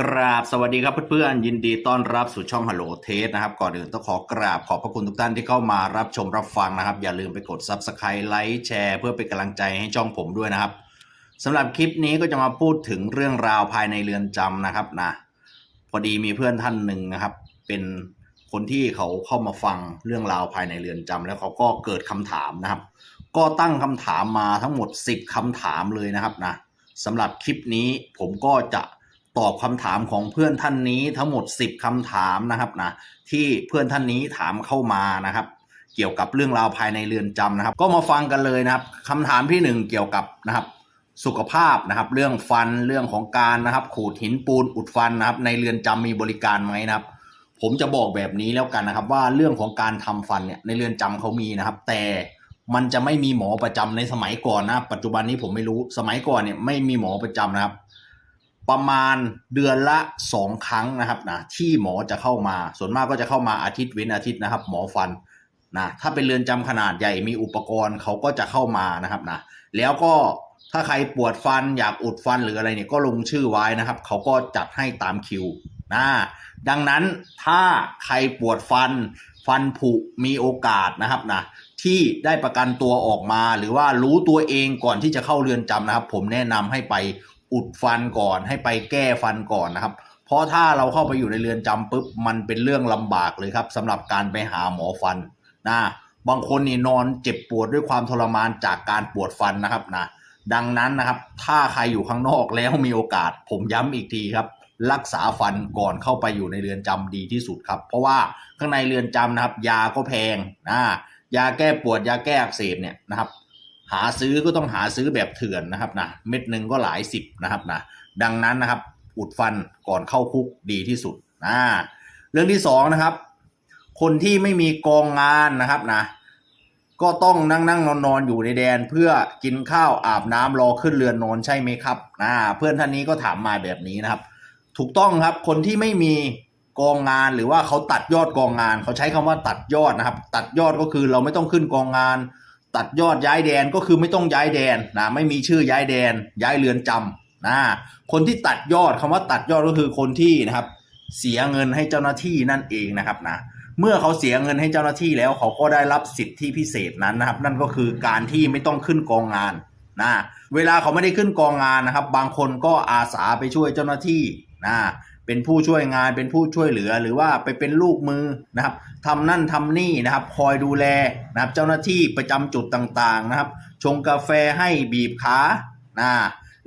กราบสวัสดีครับเพื่อนๆยินดีต้อนรับสู่ช่องฮัลโหลเทสนะครับ ก่อนอื่นต้องขอกราบขอบพระคุณทุกท่านที่เข้ามารับชมรับฟังนะครับ อย่าลืมไปกด Subscribe ไลค์แชร์เพื่อเป็นกำลังใจให้ช่องผมด้วยนะครับสำหรับคลิปนี้ก็จะมาพูดถึงเรื่องราวภายในเรือนจำนะครับนะพอดีมีเพื่อนท่านหนึ่งนะครับ เป็นคนที่เขาเข้ามาฟังเรื่องราวภายในเรือนจำแล้วเขาก็เกิดคำถามนะครับ ก็ตั้งคำถามมาทั้งหมด 10คำถามเลยนะครับนะสำหรับคลิปนี้ผมก็จะ ตอบคำถามของเพื่อนท่านนี้ทั้งหมด 10คำถามนะครับนะที่เพื่อนท่านนี้ถามเข้ามานะครับ เกี่ยวกับเรื่องราวภายในเรือนจำนะครับ ก็มาฟังกันเลยนะครับคำถามที่หนึ่งเกี่ยวกับนะครับ สุขภาพนะครับ เรื่องฟันเรื่องของการนะครับ ขูดหินปูนอุดฟันนะครับ ในเรือนจำมีบริการไหมนะครับ ผมจะบอกแบบนี้แล้วกันนะครับ ว่าเรื่องของการทำฟันเนี่ยในเรือนจำเขามีนะครับ แต่มันจะไม่มีหมอประจำในสมัยก่อนนะปัจจุบันนี้ผมไม่รู้สมัยก่อนเนี่ยไม่มีหมอประจำนะครับ ประมาณเดือนละสองครั้งนะครับนะที่หมอจะเข้ามา ส่วนมากก็จะเข้ามาอาทิตย์เว้นอาทิตย์นะครับ หมอฟันนะถ้าเป็นเรือนจำขนาดใหญ่มีอุปกรณ์เขาก็จะเข้ามานะครับนะแล้วก็ถ้าใครปวดฟันอยากอุดฟันหรืออะไรเนี่ยก็ลงชื่อไว้นะครับ เขาก็จัดให้ตามคิวนะดังนั้นถ้าใครปวดฟันฟันผุมีโอกาสนะครับนะที่ได้ประกันตัวออกมาหรือว่ารู้ตัวเองก่อนที่จะเข้าเรือนจำนะครับ ผมแนะนำให้ไป อุดฟันก่อนให้ไปแก้ฟันก่อนนะครับ เพราะถ้าเราเข้าไปอยู่ในเรือนจำปุ๊บมันเป็นเรื่องลำบากเลยครับสำหรับการไปหาหมอฟันนะบางคนนี่นอนเจ็บปวดด้วยความทรมานจากการปวดฟันนะครับนะดังนั้นนะครับ ถ้าใครอยู่ข้างนอกแล้วมีโอกาส ผมย้ำอีกทีครับ รักษาฟันก่อนเข้าไปอยู่ในเรือนจำดีที่สุดครับ เพราะว่าข้างในเรือนจำนะครับ ยาก็แพงนะยาแก้ปวดยาแก้อักเสบเนี่ยนะครับ หาซื้อก็ต้องหาซื้อแบบเถื่อนนะครับนะเม็ดหนึ่งก็หลายสิบนะครับนะดังนั้นนะครับอุดฟันก่อนเข้าคุกดีที่สุดนะเรื่องที่สองนะครับ คนที่ไม่มีกองงานนะครับนะก็ต้องนั่งนั่งนอนนอนอยู่ในแดนเพื่อกินข้าวอาบน้ำรอขึ้นเรือนนอนใช่ไหมครับนะเพื่อนท่านนี้ก็ถามมาแบบนี้นะครับ ถูกต้องครับคนที่ไม่มีกองงานหรือว่าเขาตัดยอดกองงาน เขาใช้คำว่าตัดยอดนะครับ ตัดยอดก็คือเราไม่ต้องขึ้นกองงาน ตัดยอดย้ายแดนก็คือไม่ต้องย้ายแดนนะไม่มีชื่อย้ายแดน ย้ายเรือนจำนะคนที่ตัดยอดคำว่าตัดยอดก็คือคนที่นะครับ เสียเงินให้เจ้าหน้าที่นั่นเองนะครับนะเมื่อเขาเสียเงินให้เจ้าหน้าที่แล้วเขาก็ได้รับสิทธิพิเศษนั้นนะครับ นั่นก็คือการที่ไม่ต้องขึ้นกองงานนะ เวลาเขาไม่ได้ขึ้นกองงานนะครับ บางคนก็อาสาไปช่วยเจ้าหน้าที่นะเป็นผู้ช่วยงานเป็นผู้ช่วยเหลือหรือว่าไปเป็นลูกมือนะครับทำนั่นทำนี่นะครับ คอยดูแลนะครับเจ้าหน้าที่ประจำจุดต่างๆนะครับ ชงกาแฟให้บีบขานะ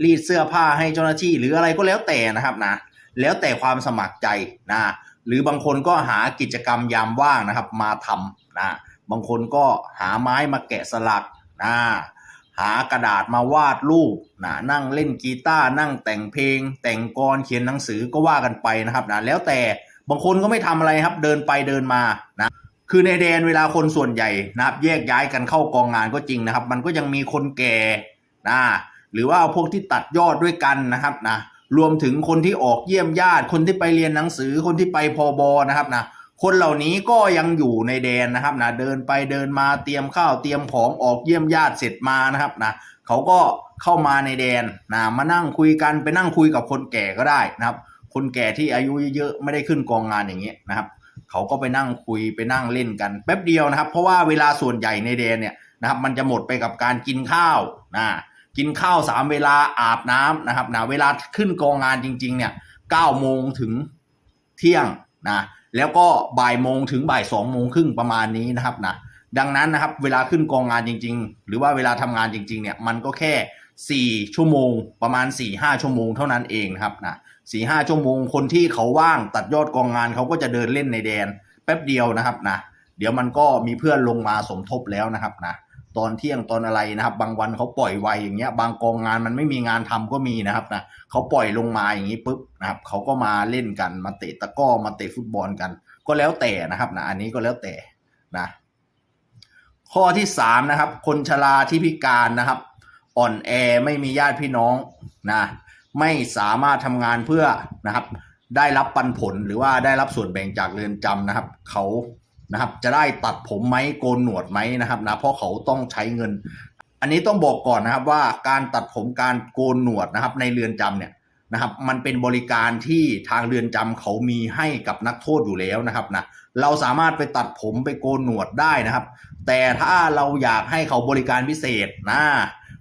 รีดเสื้อผ้าให้เจ้าหน้าที่หรืออะไรก็แล้วแต่นะครับนะแล้วแต่ความสมัครใจนะหรือบางคนก็หากิจกรรมยามว่างนะครับ มาทำนะบางคนก็หาไม้มาแกะสลักนะ หากระดาษมาวาดรูปนะนั่งเล่นกีตาร์นั่งแต่งเพลง แต่งกรเขียนหนังสือก็ว่ากันไปนะครับนะแล้วแต่บางคนก็ไม่ทำอะไรครับเดินไปเดินมานะคือในแดนเวลาคนส่วนใหญ่นะครับ แยกย้ายกันเข้ากองงานก็จริงนะครับ มันก็ยังมีคนแก่นะหรือว่าพวกที่ตัดยอดด้วยกันนะครับนะรวมถึงคนที่ออกเยี่ยมญาติ คนที่ไปเรียนหนังสือคนที่ไปพอบอนะครับนะ คนเหล่านี้ก็ยังอยู่ในแดนนะครับนะเดินไปเดินมาเตรียมข้าวเตรียมของออกเยี่ยมญาติเสร็จมานะครับนะเขาก็เข้ามาในแดนนะมานั่งคุยกันไปนั่งคุยกับคนแก่ก็ได้นะครับ คนแก่ที่อายุเยอะๆไม่ได้ขึ้นกองงานอย่างเงี้ยนะครับ เขาก็ไปนั่งคุยไปนั่งเล่นกันแป๊บเดียวนะครับ เพราะว่าเวลาส่วนใหญ่ในแดนเนี่ยนะครับ มันจะหมดไปกับการกินข้าวนะกินข้าวสามเวลาอาบน้ำนะครับนะเวลาขึ้นกองงานจริง ๆ เนี่ยเก้าโมงถึงเที่ยงนะ แล้วก็บ่ายโมงถึงบ่ายสองโมงครึ่งประมาณนี้นะครับนะดังนั้นนะครับเวลาขึ้นกองงานจริง ๆ หรือว่าเวลาทำงานจริง ๆ เนี่ยมันก็แค่สี่ชั่วโมง ประมาณสี่ห้าชั่วโมงเท่านั้นเองนะครับนะสี่ห้าชั่วโมงคนที่เขาว่างตัดยอดกองงานเขาก็จะเดินเล่นในแดน แป๊บเดียวนะครับนะเดี๋ยวมันก็มีเพื่อนลงมาสมทบแล้วนะครับนะ ตอนเที่ยงตอนอะไรนะครับ บางวันเขาปล่อยไวอย่างเงี้ย บางกองงานมันไม่มีงานทำก็มีนะครับนะเขาปล่อยลงมาอย่างนี้ปุ๊บนะครับเขาก็มาเล่นกันมาเตะตะก้อมาเตะฟุตบอลกัน ก็แล้วแต่นะครับนะอันนี้ก็แล้วแต่นะ ข้อที่สามนะครับ คนชราที่พิการนะครับ อ่อนแอไม่มีญาติพี่น้องนะ ไม่สามารถทำงานเพื่อนะครับ ได้รับปันผลหรือว่าได้รับส่วนแบ่งจากเรือนจำนะครับเขา นะครับ จะได้ตัดผมไหมโกนหนวดไหมนะครับนะเพราะเขาต้องใช้เงิน อันนี้ต้องบอกก่อนนะครับว่าการตัดผมการโกนหนวดนะครับ ในเรือนจำเนี่ยนะครับ มันเป็นบริการที่ทางเรือนจำเขามีให้กับนักโทษอยู่แล้วนะครับนะเราสามารถไปตัดผมไปโกนหนวดได้นะครับ แต่ถ้าเราอยากให้เขาบริการพิเศษนะ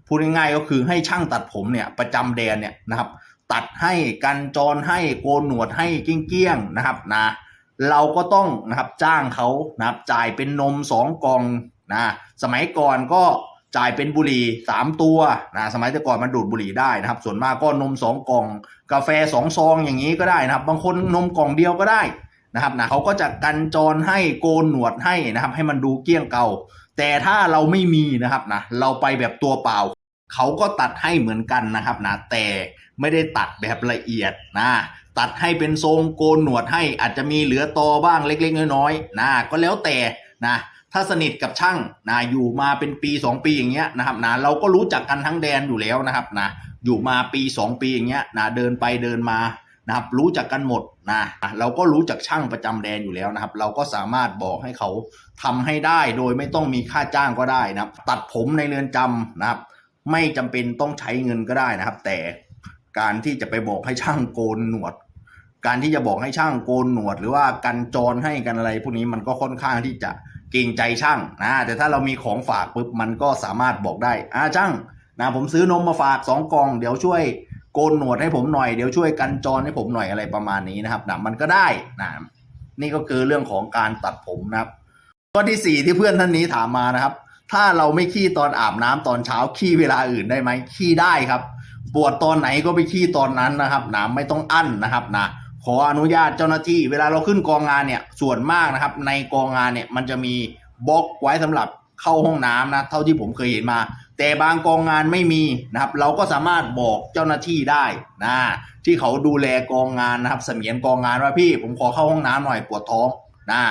พูดง่ายๆก็คือให้ช่างตัดผมเนี่ยประจำแดนเนี่ยนะครับ ตัดให้กันจรให้โกนหนวดให้เกี้ยงๆนะครับนะ เราก็ต้องนะครับจ้างเขานะครับจ่ายเป็นนมสองกล่องนะสมัยก่อนก็จ่ายเป็นบุหรี่สามตัวนะสมัยแต่ก่อนมันดูดบุหรี่ได้นะครับ ส่วนมากก็นมสองกล่อง กาแฟสองซองอย่างนี้ก็ได้นะครับ บางคนนมกล่องเดียวก็ได้นะครับนะเขาก็จะกันจรให้โกนหนวดให้นะครับ ให้มันดูเกี้ยงเก่า แต่ถ้าเราไม่มีนะครับนะเราไปแบบตัวเปล่า เขาก็ตัดให้เหมือนกันนะครับนะแต่ไม่ได้ตัดแบบละเอียดนะ ตัดให้เป็นทรงโกนหนวดให้อาจจะมีเหลือตอบ้างเล็ก ๆ น้อยๆนะก็แล้วแต่นะถ้าสนิทกับช่างนะอยู่มาเป็นปี 2 ปีอย่างเงี้ยนะครับนะเราก็รู้จักกันทั้งแดนอยู่แล้วนะครับนะอยู่มาปี 2 ปีอย่างเงี้ยนะเดินไปเดินมานะครับรู้จักกันหมดนะเราก็รู้จักช่างประจำแดนอยู่แล้วนะครับ เราก็สามารถบอกให้เขาทำให้ได้โดยไม่ต้องมีค่าจ้างก็ได้นะครับ ตัดผมในเรือนจำนะครับ ไม่จำเป็นต้องใช้เงินก็ได้นะครับ แต่การที่จะไปบอกให้ช่างโกนหนวด การที่จะบอกให้ช่างโกนหนวด หรือว่ากันจรให้กันอะไร พวกนี้มันก็ค่อนข้างที่จะเกรงใจช่างนะแต่ถ้าเรามีของฝากปุ๊บมันก็สามารถบอกได้อ่าช่างนะผมซื้อนมมาฝากสองกล่อง เดี๋ยวช่วยโกนหนวดให้ผมหน่อยเดี๋ยวช่วยกันจรให้ผมหน่อยอะไรประมาณนี้นะครับนะมันก็ได้นะนี่ก็คือเรื่องของการตัดผมนะครับข้อที่สี่ที่เพื่อนท่านนี้ถามมานะครับ ถ้าเราไม่ขี้ตอนอาบน้ำตอนเช้าขี้เวลาอื่นได้ไหมขี้ได้ครับ ปวดตอนไหนก็ไปขี้ตอนนั้นนะครับนะไม่ต้องอั้นนะครับนะ ขออนุญาตเจ้าหน้าที่ เวลาเราขึ้นกองงานเนี่ยส่วนมากนะครับ ในกองงานเนี่ยมันจะมีบล็อกไว้สำหรับเข้าห้องน้ำนะเท่าที่ผมเคยเห็นมา แต่บางกองงานไม่มีนะครับ เราก็สามารถบอกเจ้าหน้าที่ได้นะที่เขาดูแลกองงานนะครับเสมียนกองงานว่าพี่ ผมขอเข้าห้องน้ำหน่อยปวดท้องนะ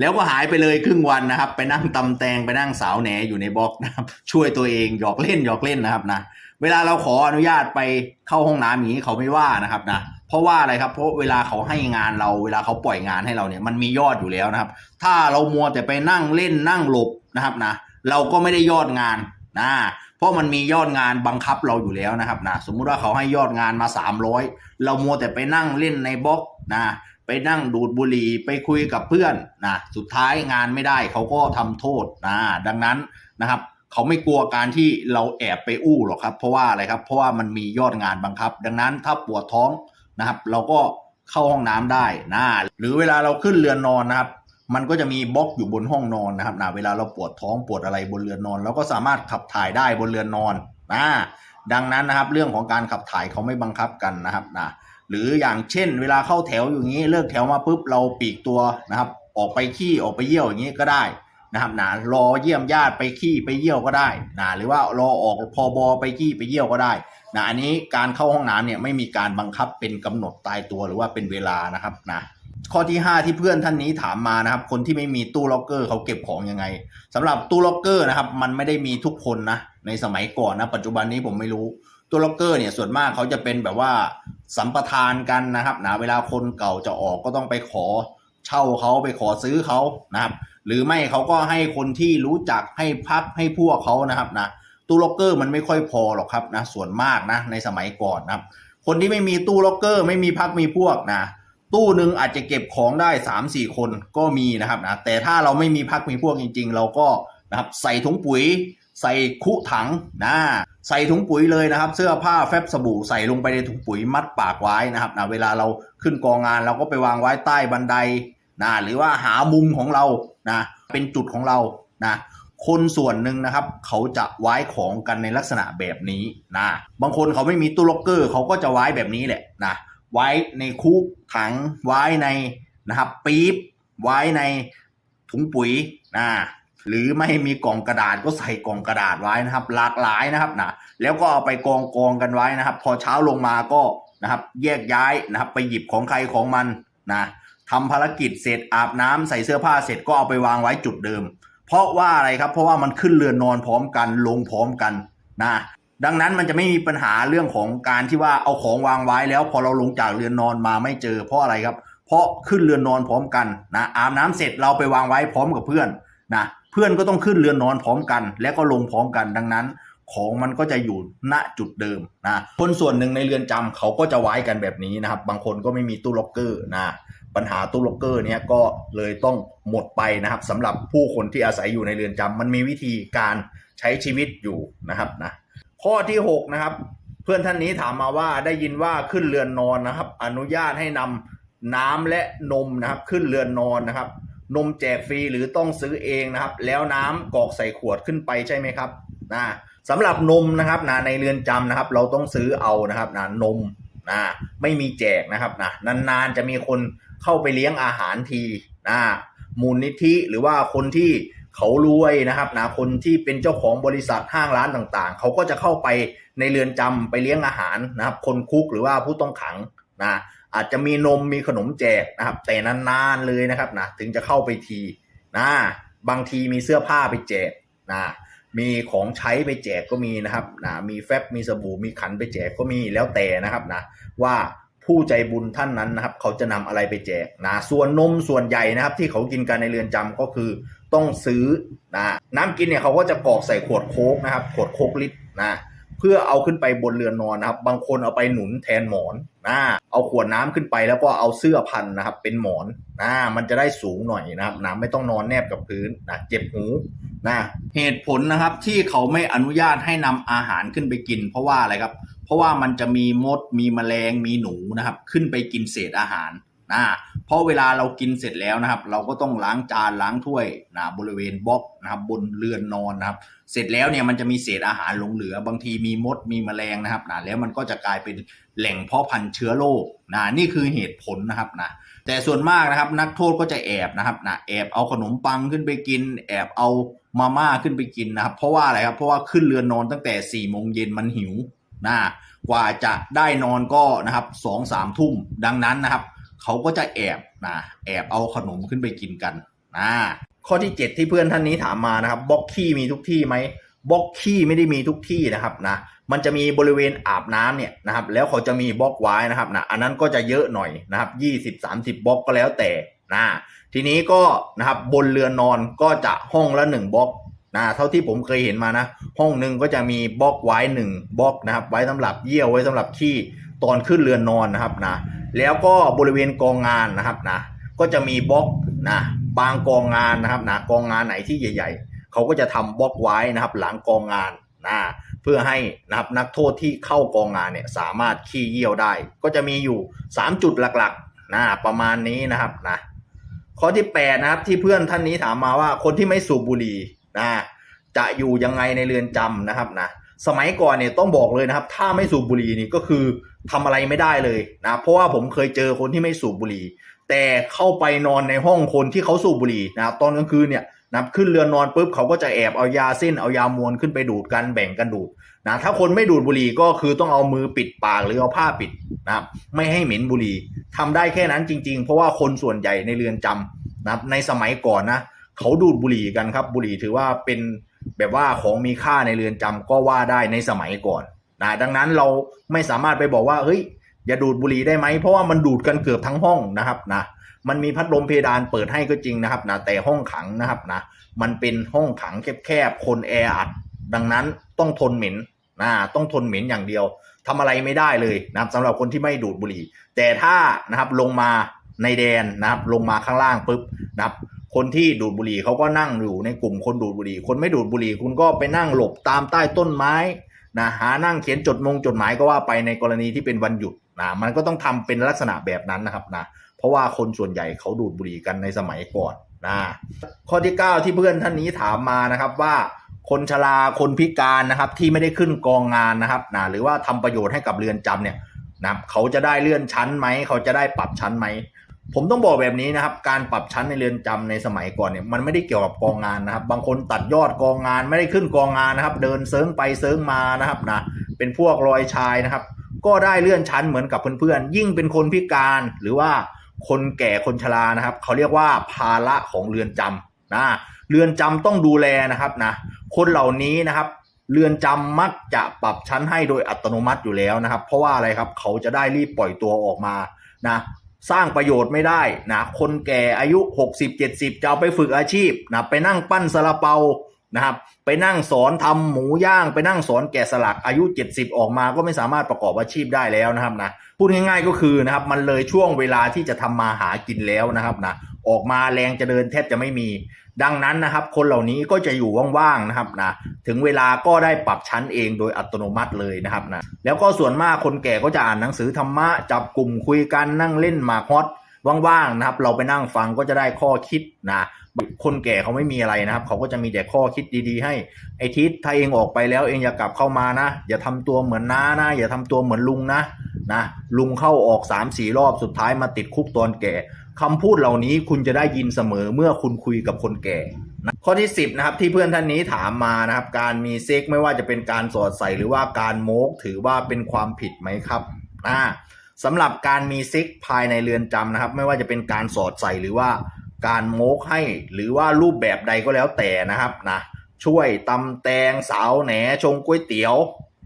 แล้วก็หายไปเลยครึ่งวันนะครับ ไปนั่งตำแตงไปนั่งสาวแหนอยู่ในบล็อกนะครับ ช่วยตัวเองหยอกเล่นหยอกเล่นนะครับนะเวลาเราขออนุญาตไปเข้าห้องน้ำอย่างนี้เขาไม่ว่านะครับนะ เพราะว่าอะไรครับ เพราะเวลาเขาให้งานเราเวลาเขาปล่อยงานให้เราเนี่ยมันมียอดอยู่แล้วนะครับ ถ้าเรามัวแต่ไปนั่งเล่นนั่งหลบนะครับนะเราก็ไม่ได้ยอดงานนะเพราะมันมียอดงานบังคับเราอยู่แล้วนะครับนะสมมุติว่าเขาให้ยอดงานมา 300 เรามัวแต่ไปนั่งเล่นในบล็อกนะไปนั่งดูดบุหรี่ไปคุยกับเพื่อนนะสุดท้ายงานไม่ได้เขาก็ทำโทษนะดังนั้นนะครับเขาไม่กลัวการที่เราแอบไปอู้หรอกครับ เพราะว่าอะไรครับ เพราะว่ามันมียอดงานบังคับ ดังนั้นถ้าปวดท้อง นะครับ เราก็เข้าห้องน้ำได้นะหรือเวลาเราขึ้นเรือนนอนนะครับ มันก็จะมีบล็อกอยู่บนห้องนอนนะครับนะเวลาเราปวดท้องปวดอะไรบนเรือนนอน เราก็สามารถขับถ่ายได้บนเรือนนอนนะดังนั้นนะครับ เรื่องของการขับถ่ายเขาไม่บังคับกันนะครับนะหรืออย่างเช่น เวลาเข้าแถวอย่างนี้เลิกแถวมาปุ๊บเราปีกตัวนะครับ ออกไปขี้ออกไปเยี่ยวอย่างนี้ก็ได้นะครับนะรอเยี่ยมญาติไปขี้ไปเยี่ยวก็ได้นะหรือว่ารอออกพอบอไปขี้ไปเยี่ยวก็ได้ นะอันนี้การเข้าห้องน้ำเนี่ยไม่มีการบังคับเป็นกำหนดตายตัวหรือว่าเป็นเวลานะครับนะข้อที่ 5 ที่เพื่อนท่านนี้ถามมานะครับ คนที่ไม่มีตู้ล็อกเกอร์เขาเก็บของยังไงสำหรับตู้ล็อกเกอร์นะครับ มันไม่ได้มีทุกคนนะในสมัยก่อนนะ ปัจจุบันนี้ผมไม่รู้ตัวล็อกเกอร์เนี่ยส่วนมากเขาจะเป็นแบบว่าสัมปทานกันนะครับนะเวลาคนเก่าจะออกก็ต้องไปขอเช่าเขาไปขอซื้อเขานะครับ หรือไม่เขาก็ให้คนที่รู้จักให้พักให้พวกเขานะครับนะ ตู้ล็อกเกอร์มันไม่ค่อยพอหรอกครับนะส่วนมากนะในสมัยก่อนนะครับคนที่ไม่มีตู้ล็อกเกอร์ไม่มีพักมีพวกนะตู้หนึ่งอาจจะเก็บของได้3ามสี่คนก็มีนะครับนะแต่ถ้าเราไม่มีพักมีพวกจริง ๆ เราก็นะครับใส่ถุงปุ๋ย ใส่คุถังนะใส่ถุงปุ๋ยเลยนะครับ เสื้อผ้าแฟบสบู่ใส่ลงไปในถุงปุ๋ยมัดปากไว้นะครับนะเวลาเราขึ้นกองงานเราก็ไปวางไว้ใต้บันไดนะหรือว่าหามุมของเรานะเป็นจุดของเรานะ คนส่วนหนึ่งนะครับ เขาจะไว้ของกันในลักษณะแบบนี้นะบางคนเขาไม่มีตู้ล็อกเกอร์ เขาก็จะไว้แบบนี้แหละนะไว้ในคุถังไว้ในนะครับปี๊บไว้ในถุงปุ๋ยนะหรือไม่มีกล่องกระดาษก็ใส่กล่องกระดาษไว้นะครับ หลากหลายนะครับนะแล้วก็เอาไปกองกองกันไว้นะครับ พอเช้าลงมาก็นะครับ แยกย้ายนะครับ ไปหยิบของใครของมันนะทำภารกิจเสร็จอาบน้ำใส่เสื้อผ้าเสร็จก็เอาไปวางไว้จุดเดิม เพราะว่าอะไรครับ เพราะว่ามันขึ้นเรือนนอนพร้อมกันลงพร้อมกันนะดังนั้นมันจะไม่มีปัญหาเรื่องของการที่ว่าเอาของวางไว้แล้ว พอเราลงจากเรือนนอนมาไม่เจอ เพราะอะไรครับ เพราะขึ้นเรือนนอนพร้อมกันนะอาบน้ำเสร็จเราไปวางไว้พร้อมกับเพื่อนนะเพื่อนก็ต้องขึ้นเรือนนอนพร้อมกัน และก็ลงพร้อมกันดังนั้น ของมันก็จะอยู่ณจุดเดิมนะคนส่วนหนึ่งในเรือนจำเขาก็จะไว้กันแบบนี้นะครับ บางคนก็ไม่มีตู้ล็อกเกอร์นะ ปัญหาตู้ล็อกเกอร์เนี้ยก็เลยต้องหมดไปนะครับสำหรับผู้คนที่อาศัยอยู่ในเรือนจำมันมีวิธีการใช้ชีวิตอยู่นะครับนะข้อที่หกนะครับเพื่อนท่านนี้ถามมาว่าได้ยินว่าขึ้นเรือนนอนนะครับ อนุญาตให้นำน้ำและนมนะครับ ขึ้นเรือนนอนนะครับ นมแจกฟรีหรือต้องซื้อเองนะครับ แล้วน้ำกอกใส่ขวดขึ้นไปใช่ไหมครับนะสำหรับนมนะครับนะในเรือนจำนะครับ เราต้องซื้อเอานะครับนะนมนะไม่มีแจกนะครับนะนานๆจะมีคน เข้าไปเลี้ยงอาหารทีนะมูลนิธิหรือว่าคนที่เขารวยนะครับนะคนที่เป็นเจ้าของบริษัทห้างร้านต่างๆ เขาก็จะเข้าไปในเรือนจำไปเลี้ยงอาหารนะครับ คนคุกหรือว่าผู้ต้องขังนะอาจจะมีนมมีขนมแจกนะครับ แต่นานๆเลยนะครับนะถึงจะเข้าไปทีนะบางทีมีเสื้อผ้าไปแจกนะมีของใช้ไปแจกก็มีนะครับนะมีแฟบมีสบู่มีขันไปแจกก็มีแล้วแต่นะครับนะว่า ผู้ใจบุญท่านนั้นนะครับ เขาจะนำอะไรไปแจกนะส่วนนมส่วนใหญ่นะครับ ที่เขากินกันในเรือนจำก็คือต้องซื้อนะน้ำกินเนี่ยเขาก็จะกรอกใส่ขวดโค้กนะครับ ขวดโค้กลิตรนะเพื่อเอาขึ้นไปบนเรือนนอนนะครับ บางคนเอาไปหนุนแทนหมอนนะเอาขวดน้ำขึ้นไปแล้วก็เอาเสื้อพันนะครับ เป็นหมอนนะมันจะได้สูงหน่อยนะครับน้ำไม่ต้องนอนแนบกับพื้นนะเจ็บหูนะเหตุผลนะครับที่เขาไม่อนุญาตให้นำอาหารขึ้นไปกิน เพราะว่าอะไรครับ เพราะว่ามันจะมีมดมีแมลงมีหนูนะครับ ขึ้นไปกินเศษอาหารนะเพราะเวลาเรากินเสร็จแล้วนะครับ เราก็ต้องล้างจานล้างถ้วยนะบริเวณบล็อกนะครับบนเรือนนอนนะครับ เสร็จแล้วเนี่ยมันจะมีเศษอาหารหลงเหลือ บางทีมีมดมีแมลงนะครับนะแล้วมันก็จะกลายเป็นแหล่งเพาะพันธุ์เชื้อโรคนะนี่คือเหตุผลนะครับนะแต่ส่วนมากนะครับ นักโทษก็จะแอบนะครับนะแอบเอาขนมปังขึ้นไปกิน แอบเอามาม่าขึ้นไปกินนะครับ เพราะว่าอะไรครับเพราะว่าขึ้นเรือนนอนตั้งแต่4ี่โมงเย็นมันหิว นะกว่าจะได้นอนก็นะครับสองสามทุ่มดังนั้นนะครับ เขาก็จะแอบนะแอบเอาขนมขึ้นไปกินกันนะข้อที่ 7 ที่เพื่อนท่านนี้ถามมานะครับบล็อกขี้มีทุกที่ไหมบล็อกขี้ไม่ได้มีทุกที่นะครับนะมันจะมีบริเวณอาบน้ำเนี่ยนะครับ แล้วเขาจะมีบล็อกไว้นะครับนะอันนั้นก็จะเยอะหน่อยนะครับ20 30บล็อกก็แล้วแต่นะทีนี้ก็นะครับบนเรือนนอนก็จะห้องละ1บล็อก นะเท่าที่ผมเคยเห็นมานะ ห้องหนึ่งก็จะมีบล็อกไว้หนึ่งบล็อกนะครับ ไว้สำหรับเยี่ยวไว้สำหรับขี้ตอนขึ้นเรือนนอนนะครับนะ แล้วก็บริเวณกองงานนะครับนะ ก็จะมีบล็อกนะบางกองงานนะครับนะกองงานไหนที่ใหญ่ ๆเขาก็จะทำบล็อกไว้นะครับ หลังกองงานนะเพื่อให้นะครับนักโทษที่เข้ากองงานเนี่ยสามารถขี้เยี่ยวได้ ก็จะมีอยู่ 3 จุดหลักๆนะประมาณนี้นะครับนะข้อที่8นะครับที่เพื่อนท่านนี้ถามมาว่าคนที่ไม่สูบบุหรี่ นะจะอยู่ยังไงในเรือนจำนะครับนะสมัยก่อนเนี่ยต้องบอกเลยนะครับ ถ้าไม่สูบบุหรี่นี่ก็คือทำอะไรไม่ได้เลยนะเพราะว่าผมเคยเจอคนที่ไม่สูบบุหรี่ แต่เข้าไปนอนในห้องคนที่เขาสูบบุหรี่นะครับตอนกลางคืนเนี่ยนะขึ้นเรือนนอนปุ๊บเขาก็จะแอบเอายาเส้นเอายามวนขึ้นไปดูดกันแบ่งกันดูดนะถ้าคนไม่ดูดบุหรี่ก็คือต้องเอามือปิดปากหรือเอาผ้าปิดนะไม่ให้เหม็นบุหรี่ทำได้แค่นั้นจริง ๆ เพราะว่าคนส่วนใหญ่ในเรือนจำนะในสมัยก่อนนะ เขาดูดบุหรี่กันครับ บุหรี่ถือว่าเป็นแบบว่าของมีค่าในเรือนจำก็ว่าได้ในสมัยก่อนนะดังนั้นเราไม่สามารถไปบอกว่าเฮ้ยอย่าดูดบุหรี่ได้ไหมเพราะว่ามันดูดกันเกือบทั้งห้องนะครับนะมันมีพัดลมเพดานเปิดให้ก็จริงนะครับนะแต่ห้องขังนะครับนะมันเป็นห้องขังแคบๆคนแออัดดังนั้นต้องทนเหม็นนะต้องทนเหม็นอย่างเดียวทำอะไรไม่ได้เลยนะครับสำหรับคนที่ไม่ดูดบุหรี่ แต่ถ้านะครับลงมาในแดนนะครับลงมาข้างล่างปุ๊บนะครับ คนที่ดูดบุหรี่เขาก็นั่งอยู่ในกลุ่มคนดูดบุหรี่ คนไม่ดูดบุหรี่คุณก็ไปนั่งหลบตามใต้ต้นไม้นะหานั่งเขียนจดมงจดหมายก็ว่าไปในกรณีที่เป็นวันหยุดนะมันก็ต้องทำเป็นลักษณะแบบนั้นนะครับนะเพราะว่าคนส่วนใหญ่เขาดูดบุหรี่กันในสมัยก่อนนะข้อที่ 9 ที่เพื่อนท่านนี้ถามมานะครับว่าคนชราคนพิการนะครับที่ไม่ได้ขึ้นกองงานนะครับนะหรือว่าทำประโยชน์ให้กับเรือนจำเนี่ยนะเขาจะได้เลื่อนชั้นไหมเขาจะได้ปรับชั้นไหม ผมต้องบอกแบบนี้นะครับ การปรับชั้นในเรือนจำในสมัยก่อนเนี่ยมันไม่ได้เกี่ยวกับกองงานนะครับ บางคนตัดยอดกองงานไม่ได้ขึ้นกองงานนะครับ เดินเซิงไปเซิงมานะครับนะเป็นพวกรอยชายนะครับ ก็ได้เลื่อนชั้นเหมือนกับเพื่อนๆยิ่งเป็นคนพิการหรือว่าคนแก่คนชรานะครับเขาเรียกว่าภาระของเรือนจำนะเรือนจำต้องดูแลนะครับนะคนเหล่านี้นะครับเรือนจำมักจะปรับชั้นให้โดยอัตโนมัติอยู่แล้วนะครับ เพราะว่าอะไรครับเขาจะได้รีบปล่อยตัวออกมานะ สร้างประโยชน์ไม่ได้นะคนแก่อายุ 60 70 จะเอาไปฝึกอาชีพนะไปนั่งปั้นซาลาเปานะครับไปนั่งสอนทำหมูย่าง ไปนั่งสอนแกะสลักอายุ 70 ออกมาก็ไม่สามารถประกอบอาชีพได้แล้วนะครับนะพูดง่ายๆก็คือนะครับมันเลยช่วงเวลาที่จะทำมาหากินแล้วนะครับนะออกมาแรงจะเดินแทบจะไม่มี ดังนั้นนะครับ คนเหล่านี้ก็จะอยู่ว่างๆนะครับนะถึงเวลาก็ได้ปรับชั้นเองโดยอัตโนมัติเลยนะครับนะแล้วก็ส่วนมากคนแก่ก็จะอ่านหนังสือธรรมะจับกลุ่มคุยกันนั่งเล่นหมากฮอตว่างๆนะครับ เราไปนั่งฟังก็จะได้ข้อคิดนะคนแก่เขาไม่มีอะไรนะครับ เขาก็จะมีแต่ข้อคิดดีๆ ให้ไอทิศถ้าเองออกไปแล้วเองอย่ากลับเข้ามานะ อย่าทำตัวเหมือนน้านะ อย่าทำตัวเหมือนลุงนะนะลุงเข้าออกสามสี่รอบสุดท้ายมาติดคุกตอนแก่ คำพูดเหล่านี้คุณจะได้ยินเสมอเมื่อคุณคุยกับคนแก่นะข้อที่ 10นะครับที่เพื่อนท่านนี้ถามมานะครับ การมีเซ็กไม่ว่าจะเป็นการสอดใส่หรือว่าการโมกถือว่าเป็นความผิดไหมครับอ่าสำหรับการมีเซ็กภายในเรือนจำนะครับ ไม่ว่าจะเป็นการสอดใส่หรือว่าการโมกให้หรือว่ารูปแบบใดก็แล้วแต่นะครับนะช่วยตำแตงสาวแหนชงก๋วยเตี๋ยว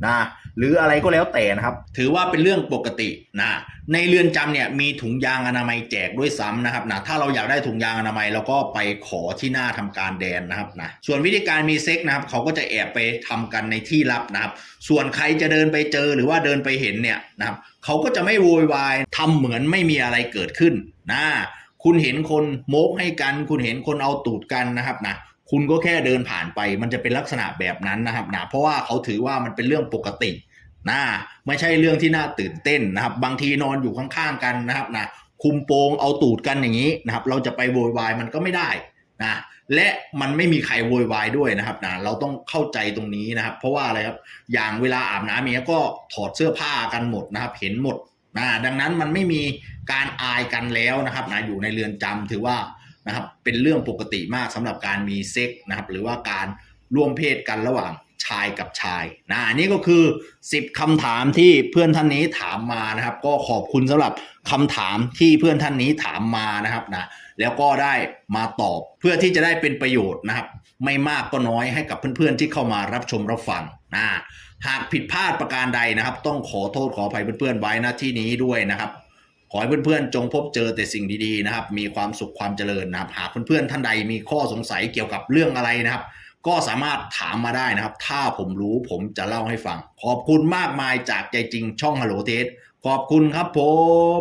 นะหรืออะไรก็แล้วแต่นะครับ ถือว่าเป็นเรื่องปกตินะในเรือนจำเนี่ยมีถุงยางอนามัยแจกด้วยซ้ำนะครับนะถ้าเราอยากได้ถุงยางอนามัยเราก็ไปขอที่หน้าทำการแดนนะครับนะส่วนวิธีการมีเซ็กนะครับเขาก็จะแอบไปทำกันในที่ลับนะครับ ส่วนใครจะเดินไปเจอหรือว่าเดินไปเห็นเนี่ยนะครับเขาก็จะไม่โวยวายทำเหมือนไม่มีอะไรเกิดขึ้นนะคุณเห็นคนโมกให้กัน คุณเห็นคนเอาตูดกันนะครับนะ คุณก็แค่เดินผ่านไป มันจะเป็นลักษณะแบบนั้นนะครับนะเพราะว่าเขาถือว่ามันเป็นเรื่องปกตินะไม่ใช่เรื่องที่น่าตื่นเต้นนะครับ บางทีนอนอยู่ข้างๆกันนะครับนะคุมโปงเอาตูดกันอย่างนี้นะครับ เราจะไปโวยวายมันก็ไม่ได้นะและมันไม่มีใครโวยวายด้วยนะครับนะเราต้องเข้าใจตรงนี้นะครับ เพราะว่าอะไรครับอย่างเวลาอาบน้ำเนี้ยก็ถอดเสื้อผ้ากันหมดนะครับ เห็นหมดนะดังนั้นมันไม่มีการอายกันแล้วนะครับนะอยู่ในเรือนจำถือว่า นะครับเป็นเรื่องปกติมากสำหรับการมีเซ็กนะครับหรือว่าการร่วมเพศกันระหว่างชายกับชายนะอันนี่ก็คือ 10คำถามที่เพื่อนท่านนี้ถามมานะครับ ก็ขอบคุณสำหรับคำถามที่เพื่อนท่านนี้ถามมานะครับนะแล้วก็ได้มาตอบเพื่อที่จะได้เป็นประโยชน์นะครับ ไม่มากก็น้อยให้กับเพื่อนๆที่เข้ามารับชมรับฟังนะหากผิดพลาดประการใดนะครับ ต้องขอโทษขออภัยเพื่อนๆไว้ณที่นี้ด้วยนะครับ ขอให้เพื่อนๆ จงพบเจอแต่สิ่งดีๆนะครับ มีความสุขความเจริญนะครับ หากเพื่อนๆ ท่านใดมีข้อสงสัยเกี่ยวกับเรื่องอะไรนะครับ ก็สามารถถามมาได้นะครับ ถ้าผมรู้ผมจะเล่าให้ฟัง ขอบคุณมากมายจากใจจริงช่องฮัลโหลเทสขอบคุณครับผม